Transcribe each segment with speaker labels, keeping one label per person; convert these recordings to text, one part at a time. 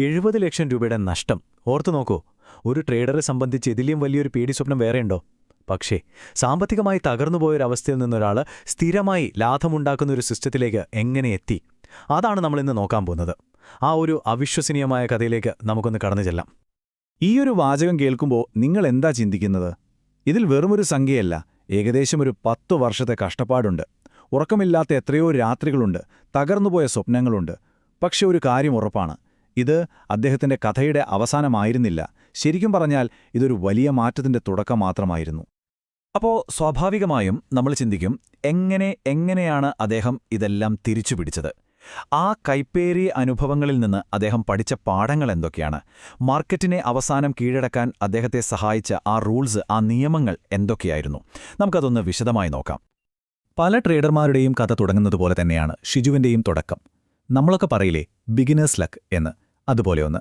Speaker 1: എഴുപത് ലക്ഷം രൂപയുടെ നഷ്ടം. ഓർത്തു നോക്കൂ ഒരു ട്രേഡറെ സംബന്ധിച്ച് ഇതിലും വലിയൊരു പേടി സ്വപ്നം വേറെയുണ്ടോ? പക്ഷേ സാമ്പത്തികമായി തകർന്നുപോയൊരവസ്ഥയിൽ നിന്നൊരാൾ സ്ഥിരമായി ലാഭമുണ്ടാക്കുന്ന ഒരു സിസ്റ്റത്തിലേക്ക് എങ്ങനെ എത്തി? അതാണ് നമ്മളിന്ന് നോക്കാൻ പോകുന്നത്. ആ ഒരു അവിശ്വസനീയമായ കഥയിലേക്ക് നമുക്കൊന്ന് കടന്നു ചെല്ലാം.
Speaker 2: ഒരു വാചകം കേൾക്കുമ്പോൾ നിങ്ങൾ എന്താ ചിന്തിക്കുന്നത്? ഇതിൽ വെറുമൊരു സംഖ്യയല്ല ഏകദേശം ഒരു പത്തു വർഷത്തെ കഷ്ടപ്പാടുണ്ട്. ഉറക്കമില്ലാത്ത എത്രയോ രാത്രികളുണ്ട് തകർന്നുപോയ സ്വപ്നങ്ങളുണ്ട്. പക്ഷെ ഒരു കാര്യം ഉറപ്പാണ് ഇത് അദ്ദേഹത്തിന്റെ കഥയുടെ അവസാനമായിരുന്നില്ല. ശരിക്കും പറഞ്ഞാൽ ഇതൊരു വലിയ മാറ്റത്തിന്റെ തുടക്കം മാത്രമായിരുന്നു. അപ്പോൾ സ്വാഭാവികമായും നമ്മൾ ചിന്തിക്കും എങ്ങനെ എങ്ങനെയാണ് അദ്ദേഹം ഇതെല്ലാം തിരിച്ചു പിടിച്ചത്? ആ കൈപ്പേറിയ അനുഭവങ്ങളിൽ നിന്ന് അദ്ദേഹം പഠിച്ച പാഠങ്ങൾ എന്തൊക്കെയാണ്? മാർക്കറ്റിനെ അവസാനം കീഴടക്കാൻ അദ്ദേഹത്തെ സഹായിച്ച ആ റൂൾസ് ആ നിയമങ്ങൾ എന്തൊക്കെയായിരുന്നു? നമുക്കതൊന്ന് വിശദമായി നോക്കാം. പല ട്രേഡർമാരുടെയും കഥ തുടങ്ങുന്നതുപോലെ തന്നെയാണ് ഷിജുവിന്റെയും തുടക്കം. നമ്മളൊക്കെ പറയില്ലേ ബിഗിനേഴ്സ് ലക്ക് എന്ന്. അതുപോലെ ഒന്ന്.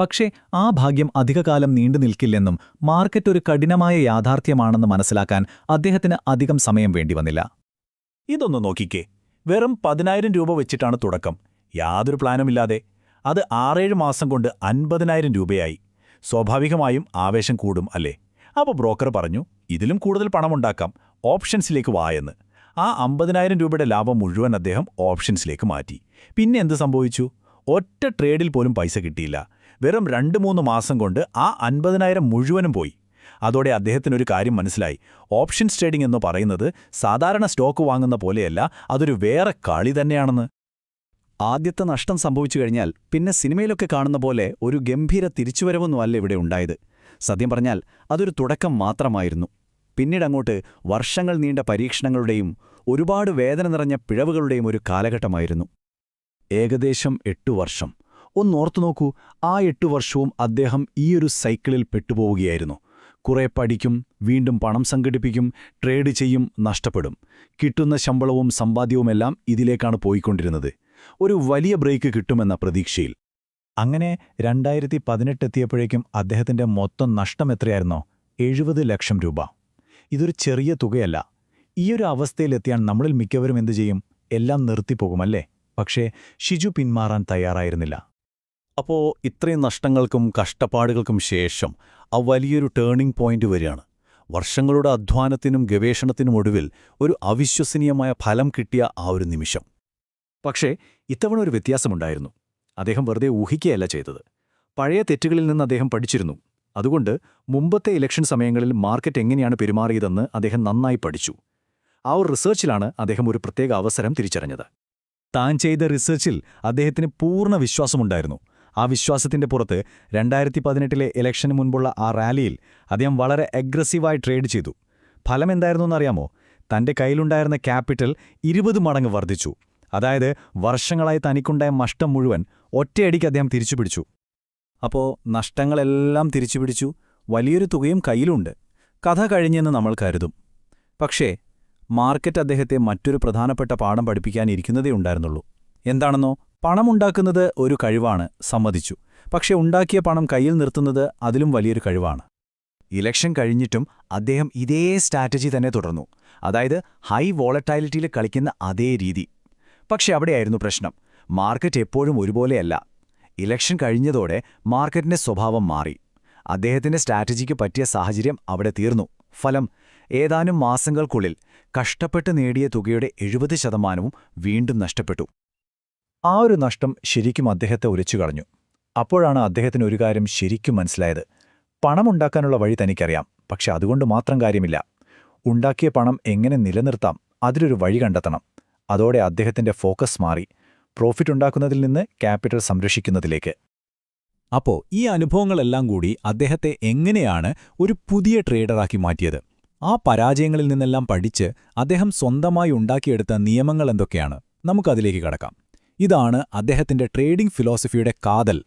Speaker 2: പക്ഷേ ആ ഭാഗ്യം അധികകാലം നീണ്ടു നിൽക്കില്ലെന്നും മാർക്കറ്റ് ഒരു കഠിനമായ യാഥാർത്ഥ്യമാണെന്ന് മനസ്സിലാക്കാൻ അദ്ദേഹത്തിന് അധികം സമയം വേണ്ടി വന്നില്ല. ഇതൊന്ന് നോക്കിക്കേ. വെറും പതിനായിരം രൂപ വെച്ചിട്ടാണ് തുടക്കം. യാതൊരു പ്ലാനുമില്ലാതെ. അത് ആറേഴ് മാസം കൊണ്ട് അൻപതിനായിരം രൂപയായി. സ്വാഭാവികമായും ആവേശം കൂടും അല്ലേ? അപ്പോൾ ബ്രോക്കർ പറഞ്ഞു ഇതിലും കൂടുതൽ പണമുണ്ടാക്കാം. ഓപ്ഷൻസിലേക്ക് വായെന്ന് ആ അമ്പതിനായിരം രൂപയുടെ ലാഭം മുഴുവൻ അദ്ദേഹം ഓപ്ഷൻസിലേക്ക് മാറ്റി. പിന്നെ എന്ത് സംഭവിച്ചു? ഒറ്റ ട്രേഡിൽ പോലും പൈസ കിട്ടിയില്ല. വെറും രണ്ട് മൂന്ന് മാസം കൊണ്ട് ആ അൻപതിനായിരം മുഴുവനും പോയി. അതോടെ അദ്ദേഹത്തിനൊരു കാര്യം മനസ്സിലായി. ഓപ്ഷൻസ് ട്രേഡിംഗ് എന്ന് പറയുന്നത് സാധാരണ സ്റ്റോക്ക് വാങ്ങുന്ന പോലെയല്ല അതൊരു വേറെ കളി തന്നെയാണെന്ന്. ആദ്യത്തെ നഷ്ടം സംഭവിച്ചു കഴിഞ്ഞാൽ പിന്നെ സിനിമയിലൊക്കെ കാണുന്ന പോലെ ഒരു ഗംഭീര തിരിച്ചുവരവൊന്നുമല്ല ഇവിടെ ഉണ്ടായത്. സത്യം പറഞ്ഞാൽ അതൊരു തുടക്കം മാത്രമായിരുന്നു. പിന്നീടങ്ങോട്ട് വർഷങ്ങൾ നീണ്ട പരീക്ഷണങ്ങളുടെയും ഒരുപാട് വേദന നിറഞ്ഞ പിഴവുകളുടെയും ഒരു കാലഘട്ടമായിരുന്നു. ഏകദേശം എട്ടു വർഷം. ഒന്നോർത്തു നോക്കൂ ആ എട്ടു വർഷവും അദ്ദേഹം ഈയൊരു സൈക്കിളിൽ പെട്ടുപോവുകയായിരുന്നു. കുറെ പഠിക്കും വീണ്ടും പണം സംഘടിപ്പിക്കും ട്രേഡ് ചെയ്യും നഷ്ടപ്പെടും. കിട്ടുന്ന ശമ്പളവും സമ്പാദ്യവുമെല്ലാം ഇതിലേക്കാണ് പോയിക്കൊണ്ടിരുന്നത്. ഒരു വലിയ ബ്രേക്ക് കിട്ടുമെന്ന പ്രതീക്ഷയിൽ. അങ്ങനെ രണ്ടായിരത്തി പതിനെട്ടെത്തിയപ്പോഴേക്കും അദ്ദേഹത്തിന്റെ മൊത്തം നഷ്ടം എത്രയായിരുന്നോ? എഴുപത് ലക്ഷം രൂപ. ഇതൊരു ചെറിയ തുകയല്ല. ഈയൊരു അവസ്ഥയിലെത്തിയാൽ നമ്മളിൽ മിക്കവരും എന്തു ചെയ്യും? എല്ലാം നിർത്തിപ്പോകുമല്ലേ പക്ഷേ ഷിജു പിന്മാറാൻ തയ്യാറായിരുന്നില്ല. അപ്പോൾ ഇത്രയും നഷ്ടങ്ങൾക്കും കഷ്ടപ്പാടുകൾക്കും ശേഷം ആ വലിയൊരു ടേണിംഗ് പോയിന്റ് വരികയാണ്. വർഷങ്ങളുടെ അധ്വാനത്തിനും ഗവേഷണത്തിനും ഒടുവിൽ ഒരു അവിശ്വസനീയമായ ഫലം കിട്ടിയ ആ ഒരു നിമിഷം. പക്ഷേ ഇത്തവണ ഒരു വ്യത്യാസമുണ്ടായിരുന്നു. അദ്ദേഹം വെറുതെ ഊഹിക്കുകയല്ല ചെയ്തത്. പഴയ തെറ്റുകളിൽ നിന്ന് അദ്ദേഹം പഠിച്ചിരുന്നു. അതുകൊണ്ട് മുമ്പത്തെ ഇലക്ഷൻ സമയങ്ങളിൽ മാർക്കറ്റ് എങ്ങനെയാണ് പെരുമാറിയതെന്ന് അദ്ദേഹം നന്നായി പഠിച്ചു. ആ ഒരു റിസർച്ചിലാണ് അദ്ദേഹം ഒരു പ്രത്യേക അവസരം തിരിച്ചറിഞ്ഞത്. താൻ ചെയ്ത റിസർച്ചിൽ അദ്ദേഹത്തിന് പൂർണ വിശ്വാസമുണ്ടായിരുന്നു. ആ വിശ്വാസത്തിന്റെ പുറത്ത് രണ്ടായിരത്തി പതിനെട്ടിലെ ഇലക്ഷന് മുൻപുള്ള ആ റാലിയിൽ അദ്ദേഹം വളരെ അഗ്രസീവായി ട്രേഡ് ചെയ്തു. ഫലം എന്തായിരുന്നു എന്നറിയാമോ? തന്റെ കയ്യിലുണ്ടായിരുന്ന ക്യാപിറ്റൽ ഇരുപത് മടങ്ങ് വർദ്ധിച്ചു. അതായത് വർഷങ്ങളായി തനിക്കുണ്ടായ നഷ്ടം മുഴുവൻ ഒറ്റയടിക്ക് അദ്ദേഹം തിരിച്ചുപിടിച്ചു അപ്പോൾ നഷ്ടങ്ങളെല്ലാം തിരിച്ചുപിടിച്ചു വലിയൊരു തുകയും കയ്യിലുണ്ട്. കഥ കഴിഞ്ഞെന്ന് നമ്മൾ കരുതും. പക്ഷേ മാർക്കറ്റ് അദ്ദേഹത്തെ മറ്റൊരു പ്രധാനപ്പെട്ട പാഠം പഠിപ്പിക്കാനിരിക്കുന്നതേ ഉണ്ടായിരുന്നുള്ളൂ. എന്താണെന്നോ? പണമുണ്ടാക്കുന്നത് ഒരു കഴിവാണ് സമ്മതിച്ചു. പക്ഷെ ഉണ്ടാക്കിയ പണം കയ്യിൽ നിർത്തുന്നത് അതിലും വലിയൊരു കഴിവാണ്. ഇലക്ഷൻ കഴിഞ്ഞിട്ടും അദ്ദേഹം ഇതേ സ്ട്രാറ്റജി തന്നെ തുടർന്നു. അതായത് ഹൈ വോളറ്റാലിറ്റിയിൽ കളിക്കുന്ന അതേ രീതി. പക്ഷെ അവിടെയായിരുന്നു പ്രശ്നം. മാർക്കറ്റ് എപ്പോഴും ഒരുപോലെയല്ല. ഇലക്ഷൻ കഴിഞ്ഞതോടെ മാർക്കറ്റിന്റെ സ്വഭാവം മാറി. അദ്ദേഹത്തിന്റെ സ്ട്രാറ്റജിക്ക് പറ്റിയ സാഹചര്യം അവിടെ തീർന്നു. ഫലം ഏതാനും മാസങ്ങൾക്കുള്ളിൽ കഷ്ടപ്പെട്ട് നേടിയ തുകയുടെ എഴുപത് ശതമാനവും വീണ്ടും നഷ്ടപ്പെട്ടു. ആ ഒരു നഷ്ടം ശരിക്കും അദ്ദേഹത്തെ ഉരച്ചു കളഞ്ഞു. അപ്പോഴാണ് അദ്ദേഹത്തിന് ഒരു കാര്യം ശരിക്കും മനസ്സിലായത്. പണമുണ്ടാക്കാനുള്ള വഴി തനിക്കറിയാം പക്ഷെ അതുകൊണ്ട് മാത്രം കാര്യമില്ല. ഉണ്ടാക്കിയ പണം എങ്ങനെ നിലനിർത്താം അതിലൊരു വഴി കണ്ടെത്തണം. അതോടെ അദ്ദേഹത്തിന്റെ ഫോക്കസ് മാറി. പ്രോഫിറ്റ് ഉണ്ടാക്കുന്നതിൽ നിന്ന് ക്യാപിറ്റൽ സംരക്ഷിക്കുന്നതിലേക്ക്. അപ്പോൾ ഈ അനുഭവങ്ങളെല്ലാം കൂടി അദ്ദേഹത്തെ എങ്ങനെയാണ് ഒരു പുതിയ ട്രേഡറാക്കി മാറ്റിയത്? ആ പരാജയങ്ങളിൽ നിന്നെല്ലാം പഠിച്ച് അദ്ദേഹം സ്വന്തമായി ഉണ്ടാക്കിയെടുത്ത നിയമങ്ങൾ എന്തൊക്കെയാണ്? നമുക്കതിലേക്ക് കടക്കാം. ഇതാണ് അദ്ദേഹത്തിന്റെ ട്രേഡിംഗ് ഫിലോസഫിയുടെ കാതൽ.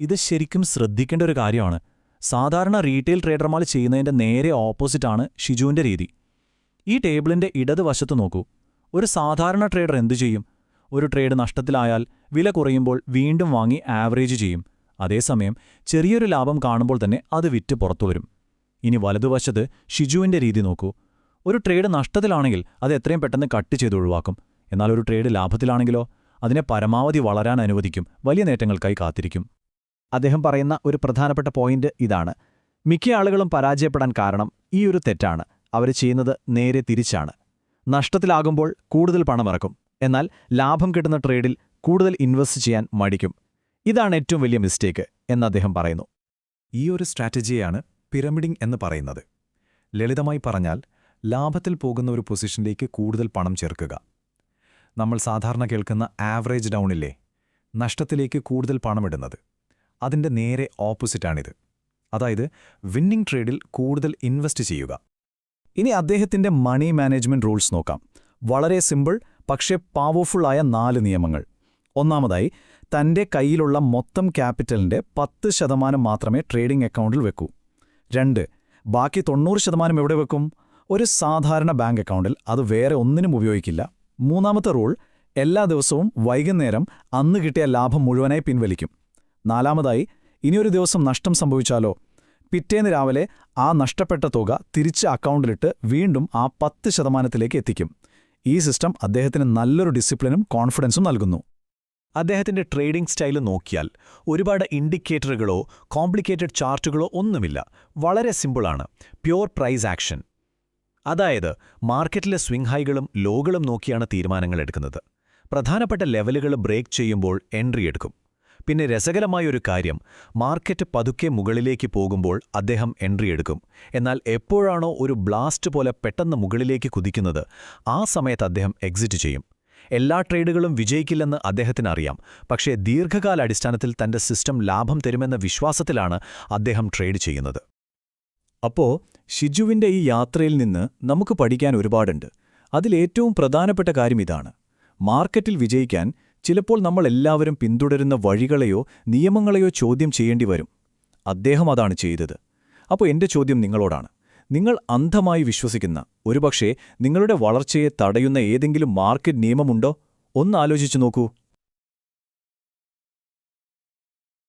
Speaker 2: ഇത് ശരിക്കും ശ്രദ്ധിക്കേണ്ട ഒരു കാര്യമാണ്. സാധാരണ റീറ്റെയിൽ ട്രേഡർമാർ ചെയ്യുന്നതിന്റെ നേരെ ഓപ്പോസിറ്റാണ് ഷിജുവിന്റെ രീതി. ഈ ടേബിളിന്റെ ഇടതുവശത്ത് നോക്കൂ. ഒരു സാധാരണ ട്രേഡർ എന്തു ചെയ്യും? ഒരു ട്രേഡ് നഷ്ടത്തിലായാൽ വില കുറയുമ്പോൾ വീണ്ടും വാങ്ങി ആവറേജ് ചെയ്യും. അതേസമയം ചെറിയൊരു ലാഭം കാണുമ്പോൾ തന്നെ അത് വിറ്റ് പുറത്തുവരും ഇനി വലതുവശത്ത് ഷിജുവിന്റെ രീതി നോക്കൂ. ഒരു ട്രേഡ് നഷ്ടത്തിലാണെങ്കിൽ അത് എത്രയും പെട്ടെന്ന് കട്ട് ചെയ്ത് ഒഴിവാക്കും. എന്നാൽ ഒരു ട്രേഡ് ലാഭത്തിലാണെങ്കിലോ അതിനെ പരമാവധി വളരാൻ അനുവദിക്കും. വലിയ നേട്ടങ്ങൾക്കായി കാത്തിരിക്കും.
Speaker 3: അദ്ദേഹം പറയുന്ന ഒരു പ്രധാനപ്പെട്ട പോയിന്റ് ഇതാണ്. മിക്ക ആളുകളും പരാജയപ്പെടാൻ കാരണം ഈ ഒരു തെറ്റാണ്. അവർ ചെയ്യുന്നത് നേരെ തിരിച്ചാണ്. നഷ്ടത്തിലാകുമ്പോൾ കൂടുതൽ പണമിറക്കും എന്നാൽ ലാഭം കിട്ടുന്ന ട്രേഡിൽ കൂടുതൽ ഇൻവെസ്റ്റ് ചെയ്യാൻ മടിക്കും. ഇതാണ് ഏറ്റവും വലിയ മിസ്റ്റേക്ക് എന്ന് അദ്ദേഹം പറയുന്നു.
Speaker 2: ഈ ഒരു സ്ട്രാറ്റജിയാണ് പിരമിഡിംഗ് എന്ന് പറയുന്നത്. ലളിതമായി പറഞ്ഞാൽ ലാഭത്തിൽ പോകുന്ന ഒരു പൊസിഷനിലേക്ക് കൂടുതൽ പണം ചേർക്കുക. നമ്മൾ സാധാരണ കേൾക്കുന്ന ആവറേജ് ഡൗണില്ലേ നഷ്ടത്തിലേക്ക് കൂടുതൽ പണമിടുന്നത് അതിന്റെ നേരെ ഓപ്പോസിറ്റാണിത്. അതായത് വിന്നിംഗ് ട്രേഡിൽ കൂടുതൽ ഇൻവെസ്റ്റ് ചെയ്യുക. ഇനി അദ്ദേഹത്തിന്റെ മണി മാനേജ്മെന്റ് റൂൾസ് നോക്കാം. വളരെ സിമ്പിൾ പക്ഷേ പവർഫുള്ളായ നാല് നിയമങ്ങൾ. ഒന്നാമതായി തന്റെ കയ്യിലുള്ള മൊത്തം ക്യാപിറ്റലിന്റെ പത്ത് ശതമാനം മാത്രമേ ട്രേഡിംഗ് അക്കൗണ്ടിൽ വെക്കൂ. രണ്ട്. ബാക്കി തൊണ്ണൂറ് ശതമാനം എവിടെ വെക്കും? ഒരു സാധാരണ ബാങ്ക് അക്കൗണ്ടിൽ. അത് വേറെ ഒന്നിനും ഉപയോഗിക്കില്ല. മൂന്നാമത്തെ റൂൾ എല്ലാ ദിവസവും വൈകുന്നേരം അന്ന് കിട്ടിയ ലാഭം മുഴുവനായി പിൻവലിക്കും. നാലാമതായി ഇനിയൊരു ദിവസം നഷ്ടം സംഭവിച്ചാലോ? പിറ്റേന്ന് രാവിലെ ആ നഷ്ടപ്പെട്ട തുക തിരിച്ച് അക്കൗണ്ടിലിട്ട് വീണ്ടും ആ പത്ത് ശതമാനത്തിലേക്ക് എത്തിക്കും. ഈ സിസ്റ്റം അദ്ദേഹത്തിന് നല്ലൊരു ഡിസിപ്ലിനും കോൺഫിഡൻസും നൽകുന്നു.
Speaker 1: അദ്ദേഹത്തിന്റെ ട്രേഡിംഗ് സ്റ്റൈൽ നോക്കിയാൽ ഒരുപാട് ഇൻഡിക്കേറ്ററുകളോ കോംപ്ലിക്കേറ്റഡ് ചാർട്ടുകളോ ഒന്നുമില്ല. വളരെ സിമ്പിളാണ്. Pure price action. അതായത് മാർക്കറ്റിലെ സ്വിംഗ് ഹൈകളും ലോകളും നോക്കിയാണ് തീരുമാനങ്ങൾ എടുക്കുന്നത്. പ്രധാനപ്പെട്ട ലെവലുകൾ ബ്രേക്ക് ചെയ്യുമ്പോൾ എൻട്രി എടുക്കും. പിന്നെ രസകരമായൊരു കാര്യം മാർക്കറ്റ് പതുക്കെ മുകളിലേക്ക് പോകുമ്പോൾ അദ്ദേഹം എൻട്രി എടുക്കും. എന്നാൽ എപ്പോഴാണോ ഒരു ബ്ലാസ്റ്റ് പോലെ പെട്ടെന്ന് മുകളിലേക്ക് കുതിക്കുന്നത് ആ സമയത്ത് അദ്ദേഹം എക്സിറ്റ് ചെയ്യും. എല്ലാ ട്രേഡുകളും വിജയിക്കില്ലെന്ന് അദ്ദേഹത്തിന് അറിയാം പക്ഷേ ദീർഘകാല അടിസ്ഥാനത്തിൽ തന്റെ സിസ്റ്റം ലാഭം തരുമെന്ന വിശ്വാസത്തിലാണ് അദ്ദേഹം ട്രേഡ് ചെയ്യുന്നത്.
Speaker 2: അപ്പോ ഷിജുവിന്റെ ഈ യാത്രയിൽ നിന്ന് നമുക്ക് പഠിക്കാൻ ഒരുപാടുണ്ട്. അതിലേറ്റവും പ്രധാനപ്പെട്ട കാര്യം ഇതാണ്. മാർക്കറ്റിൽ വിജയിക്കാൻ ചിലപ്പോൾ നമ്മൾ എല്ലാവരും പിന്തുടരുന്ന വഴികളെയോ നിയമങ്ങളെയോ ചോദ്യം ചെയ്യേണ്ടി വരും. അദ്ദേഹം അതാണ് ചെയ്തത്. അപ്പോൾ എന്റെ ചോദ്യം നിങ്ങളോടാണ്. നിങ്ങൾ അന്ധമായി വിശ്വസിക്കുന്ന ഒരുപക്ഷേ നിങ്ങളുടെ വളർച്ചയെ തടയുന്ന ഏതെങ്കിലും മാർക്കറ്റ് നിയമമുണ്ടോ? ഒന്നാലോചിച്ചു നോക്കൂ.